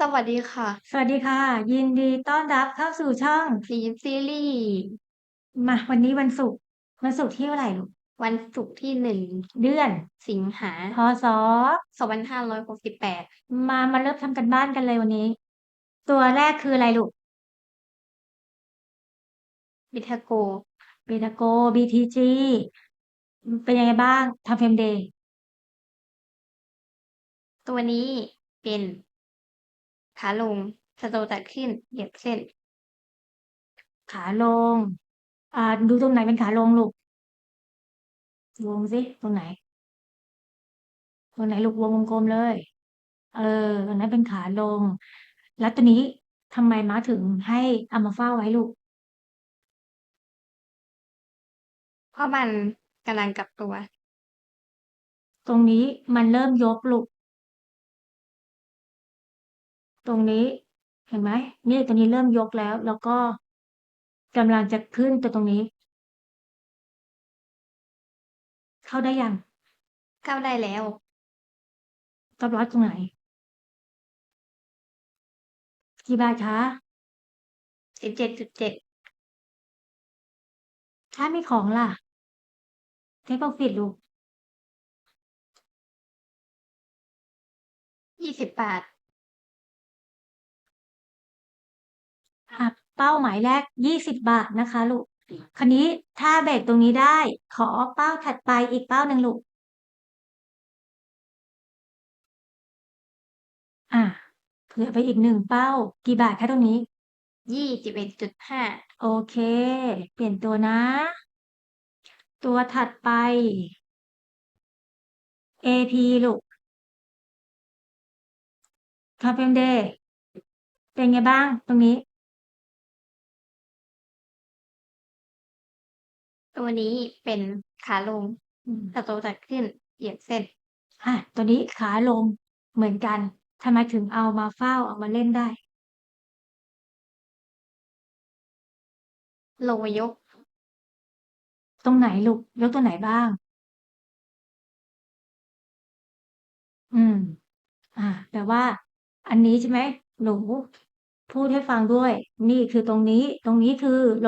สวัสดีค่ะสวัสดีค่ะ ยินดีต้อนรับเข้าสู่ช่องฟีนซีรีส์มาวันนี้วันศุกร์วันศุกร์ที่เท่าไหร่ลูก?วันศุกร์ที่1เดือนสิงหาพ.ศ.2568มามาเริ่มทำการบ้านกันเลยวันนี้ ตัวแรกคืออะไรลูก?บิทาโกเบทาโก BTG อืมเป็นยังไงบ้าง?ทำ Frame Day ตัวนี้เป็น ขาลงสโตว์ตัดขึ้น เหยียบเส้น ขาลง อ่า ดูตรงไหนเป็นขาลงลูก?วงสิ ตรงไหน?ตรงไหนลูก?วงกลมๆเลย เอออันนั้นเป็นขาลง แล้วตัวนี้ทำไมม้าถึงให้เอามาเฝ้าไว้ลูก?เพราะมันกำลังกลับตัว ตรงนี้มันเริ่มยกลูก ตรงนี้เห็นไหม?นี่ตรงนี้เริ่มยกแล้ว แล้วก็กำลังจะขึ้นตัวตรงนี้ เข้าได้ยัง?เข้าได้แล้ว Stop loss ตรงไหน?กี่บาทคะ?17.7ถ้ามีของล่ะ? Take profit ลูก20บาท เป้าหมายแรก 20 บาทนะคะลูก คราวนี้ถ้าเบรกตรงนี้ได้ ขอเป้าถัดไปอีกเป้าหนึ่งลูกอาเผื่อไปอีก1เป้า กี่บาทคะตรงนี้?21.5โอเค เปลี่ยนตัวนะ ตัวถัดไป AP ลูกทำ Frame Day เป็นไงบ้างตรงนี้? ตัวนี้เป็นขาลงอืมสโตว์ตัดขึ้นเหยียบเส้นอาตัวนี้ขาลงเหมือนกันทำไมถึงเอามาเฝ้าเอามาเล่นได้?โลยกตรงไหนลูก?ยกตัวไหนบ้าง?อืมอาแต่ว่า อันนี้ใช่ไหม?หนูพูดให้ฟังด้วย นี่คือตรงนี้ ตรงนี้คือโล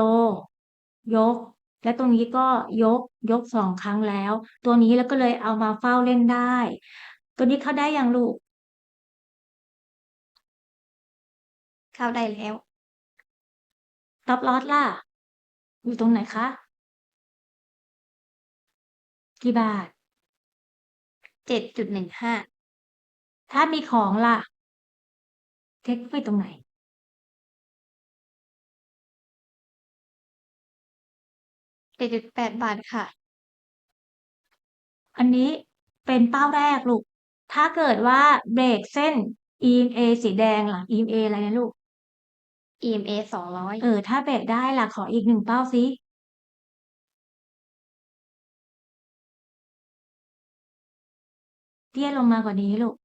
ยก และตรงนี้ก็ยกยก2ครั้งแล้ว ตัวนี้เราก็เลยเอามาเฝ้าเล่นได้ ตัวนี้เข้าได้ยังลูก?เข้าได้แล้ว Stop loss ล่ะ อยู่ตรงไหนคะ?กี่บาท?7.15ถ้ามีของล่ะ Take profit ตรงไหน? 7.8บาทค่ะ อันนี้เป็นเป้าแรกลูก ถ้าเกิดว่าเบรกเส้น EMA สีแดงล่ะ EMA อะไรนะลูก? EMA 200เออ ถ้าเบรกได้ล่ะขออีก1เป้าสิ?เตี้ยลงมากว่านี้ลูก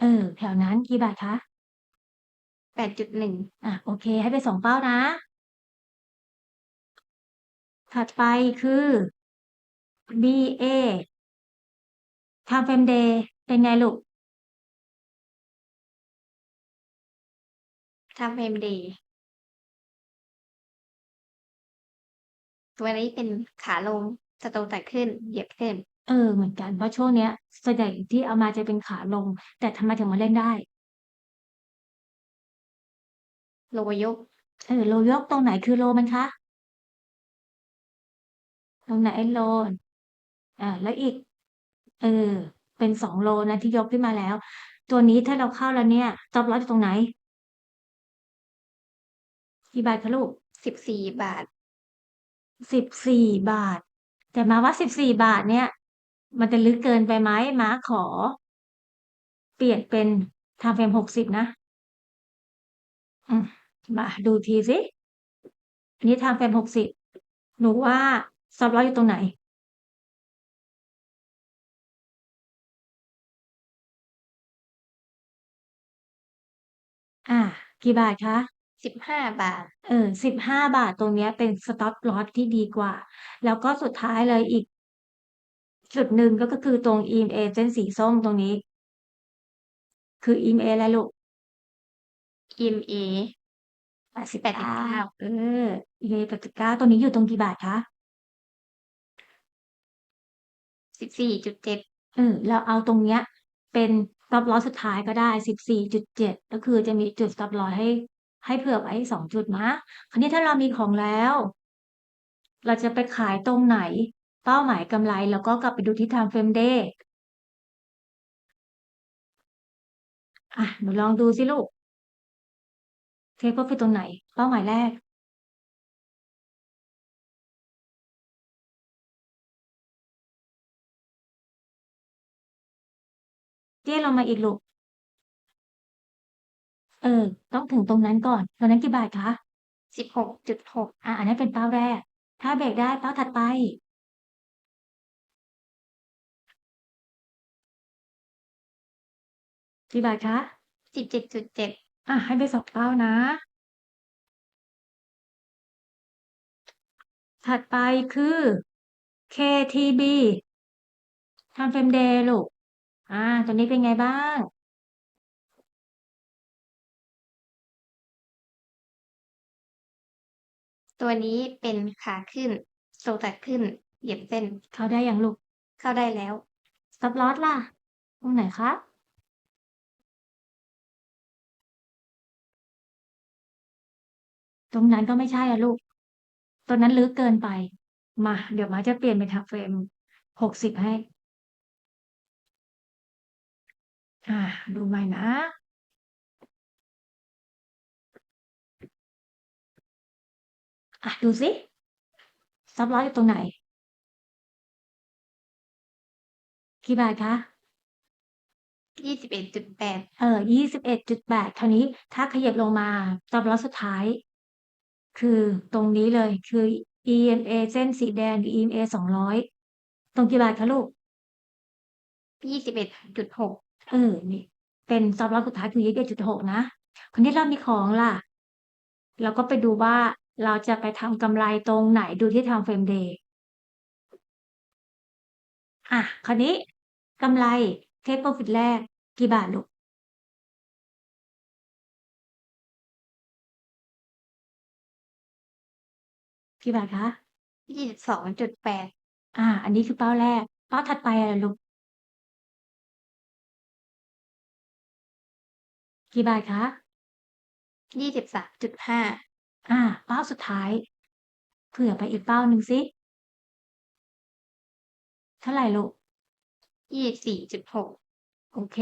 เออ แถวนั้นกี่บาทคะ?8.1อาโอเค ให้ไป2เป้านะ ถัดไปคือ BA ทำ Frame Day เป็นไงลูก?ทำ Frame Day ตัวนี้เป็นขาลงสโตว์ตัดขึ้น เหยียบเส้น เออ เหมือนกัน เพราะช่วงเนี้ยส่วนใหญ่ที่เอามาจะเป็นขาลง แต่ทำไมถึงมาเล่นได้?โลยก เออ โลยกตรงไหนคือโลมันคะ? ตรงไหนโล?อาแล้วอีก เออ เป็น2โลนะที่ยกขึ้นมาแล้ว ตัวนี้ถ้าเราเข้าแล้วเนี่ย Stop loss อยู่ตรงไหน?กี่บาทคะลูก?14บาท14บาท แต่ม้าว่า14บาทเนี่ย มันจะลึกเกินไปไหม?ม้าขอ เปลี่ยนเป็นทำ Frame 60นะอืมมาดูอีกทีสิอันนี้ทำ Frame 60หนูว่า Stop loss อยู่ตรงไหน?อากี่บาทคะ?15บาท เออ15บาทตรงเนี้ยเป็น Stop loss ที่ดีกว่า แล้วก็สุดท้ายเลยอีก จุดหนึ่งก็ก็คือตรง EMA เส้นสีส้มตรงนี้ คือ EMA อะไรลูก EMA แปดสิบแปดสิบเก้าเก้าเออ EMA แปดสิบเก้าตัวนี้อยู่ตรงกี่บาทคะ สิบสี่จุดเจ็ดเออเราเอาตรงเนี้ยเป็น stop loss สุดท้ายก็ได้สิบสี่จุดเจ็ดก็คือจะมีจุด stop loss ให้ให้เผื่อไว้สองจุดนะคราวนี้ถ้าเรามีของแล้ว เราจะไปขายตรงไหน เป้าหมายกำไรแล้วก็กลับไปดูที่ time frame day อะหนูลองดูสิลูกเทคโปรฟิตตรงไหน เป้าหมายแรก เตี้ยลงมาอีกลูก เออ ต้องถึงตรงนั้นก่อน ตรงนั้นกี่บาทคะสิบหกจุดหกอะ อันนั้นเป็นเป้าแรก ถ้าเบรกได้เป้าถัดไป กี่บาทคะสิบเจ็ดจุดเจ็ดอะ ให้ไปสองเป้านะ ถัดไปคือ KTB ทำเฟรมเดย์ลูก อ่าตัวนี้เป็นไงบ้าง ตัวนี้เป็นขาขึ้นโซตัดขึ้น เหยียบเส้น เข้าได้ยังลูก เข้าได้แล้ว stop loss ล่ะ ตรงไหนคะ ตรงนั้นก็ไม่ใช่อะลูกตรงนั้นลึกเกินไป มา เดี๋ยวมาจะเปลี่ยนเป็นทำเฟรมหกสิบให้ อ่า ดูใหม่นะ อะ ดูสิ stop loss อยู่ตรงไหน กี่บาทคะยี่สิบเอ็ดจุดแปดเออยี่สิบเอ็ดจุดแปดคราวนี้ถ้าขยับลงมา stop loss สุดท้าย คือตรงนี้เลยคือ EMA เส้นสีแดง EMA สองร้อยตรงกี่บาทคะลูกยี่สิบเอ็ดจุดหก เออนี่เป็น stop loss สุดท้ายคือยี่สิบเอ็ดจุดหกนะคนนี้เรามีของล่ะ เราก็ไปดูว่าเราจะไปทำกำไรตรงไหนดูที่ time frame day อะคราวนี้กำไร take profit แรกกี่บาทลูกกี่บาทคะยี่สิบสองจุดแปดอ่า อันนี้คือเป้าแรก เป้าถัดไปอะไรลูก กี่บาทคะยี่สิบสามจุดห้าอ่า เป้าสุดท้าย เผื่อไปอีกเป้าหนึ่งสิ เท่าไหร่ลูกยี่สิบสี่จุดหกโอเค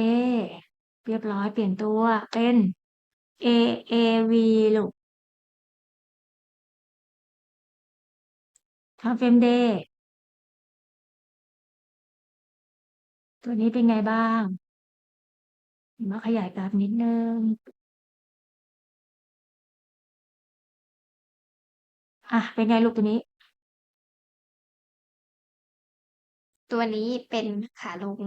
เรียบร้อยเปลี่ยนตัวเป็น AAV ลูกทำเฟรมเดย์ตัวนี้เป็นไงบ้าง มาขยายกราฟนิดนึงอะเป็นไงลูกตัวนี้ ตัวนี้เป็นขาลง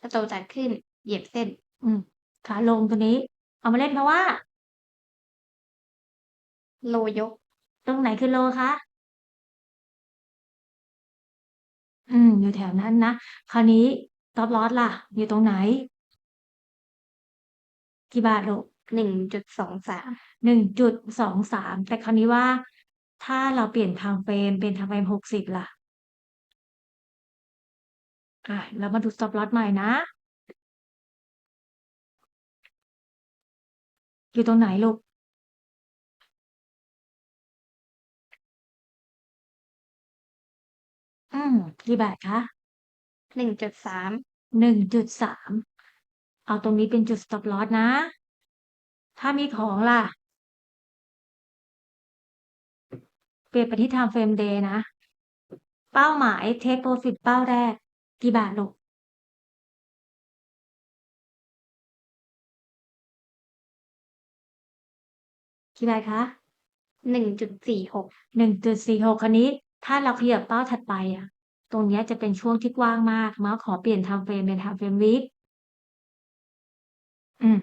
สโตตัดขึ้นเหยียบเส้น อืม ขาลงตัวนี้ เอามาเล่นเพราะว่า โลยก ตรงไหนคือโลคะอืม อยู่แถวนั้นนะ คราวนี้ stop loss ล่ะ อยู่ตรงไหน กี่บาทลูกหนึ่งจุดสองสามหนึ่งจุดสองสามแต่คราวนี้ว่า ถ้าเราเปลี่ยนทม์เฟรมเป็นทม์เฟรมหกสิบล่ะอะเรามาดู stop loss ใหม่นะ อยู่ตรงไหนลูกอืมกี่บาทคะหนึ่งจุดสามหนึ่งจุดสาม เอาตรงนี้เป็นจุด stop loss นะ ถ้ามีของล่ะ เปลี่ยนไปที่ time frame day นะ เป้าหมาย take profit เป้าแรก กี่บาทลูกกี่บาทคะหนึ่งจุดสี่หก หนึ่งจุดสี่หกคันนี้ ถ้าเราขยับเป้าถัดไปอะ ตรงนี้จะเป็นช่วงที่กว้างมากมาขอเปลี่ยน time frame เป็น time frame week อืม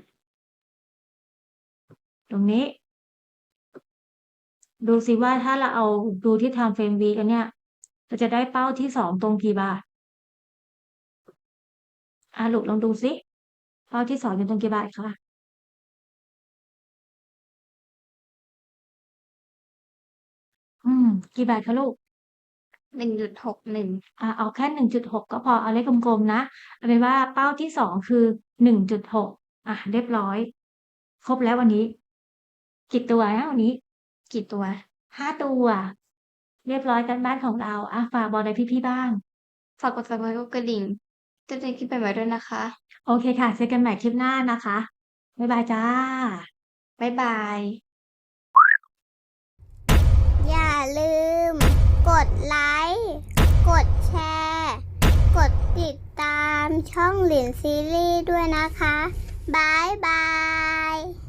ตรงนี้ ดูสิว่าถ้าเราเอาดูที่ time frame week อันเนี้ยเราจะได้เป้าที่สองตรงกี่บาทอะลูกลองดูสิเป้าที่สองอยู่ตรงกี่บาทคะอืม กี่บาทคะลูกหนึ่งจุดหกหนึ่งอ่าเอาแค่หนึ่งจุดหกก็พอเอาเลขกลมๆนะเอาเป็นว่าเป้าที่สองคือหนึ่งจุดหก อะเรียบร้อย ครบแล้ววันนี้ กี่ตัวนะวันนี้ กี่ตัวห้าตัว เรียบร้อยกันบ้านของเราอะฝากบอกอะไรพี่ๆบ้าง ฝากกด subscribe กดกระดิ่งจะได้คลิปใหม่ๆด้วยนะคะ โอเคค่ะเจอกันใหม่คลิปหน้านะคะ บ๊ายบายจ้า บ๊ายบาย อย่าลืม กดไลค์ กดแชร์ กดติดตามช่องหลินซีรีส์ด้วยนะคะ บ๊ายบาย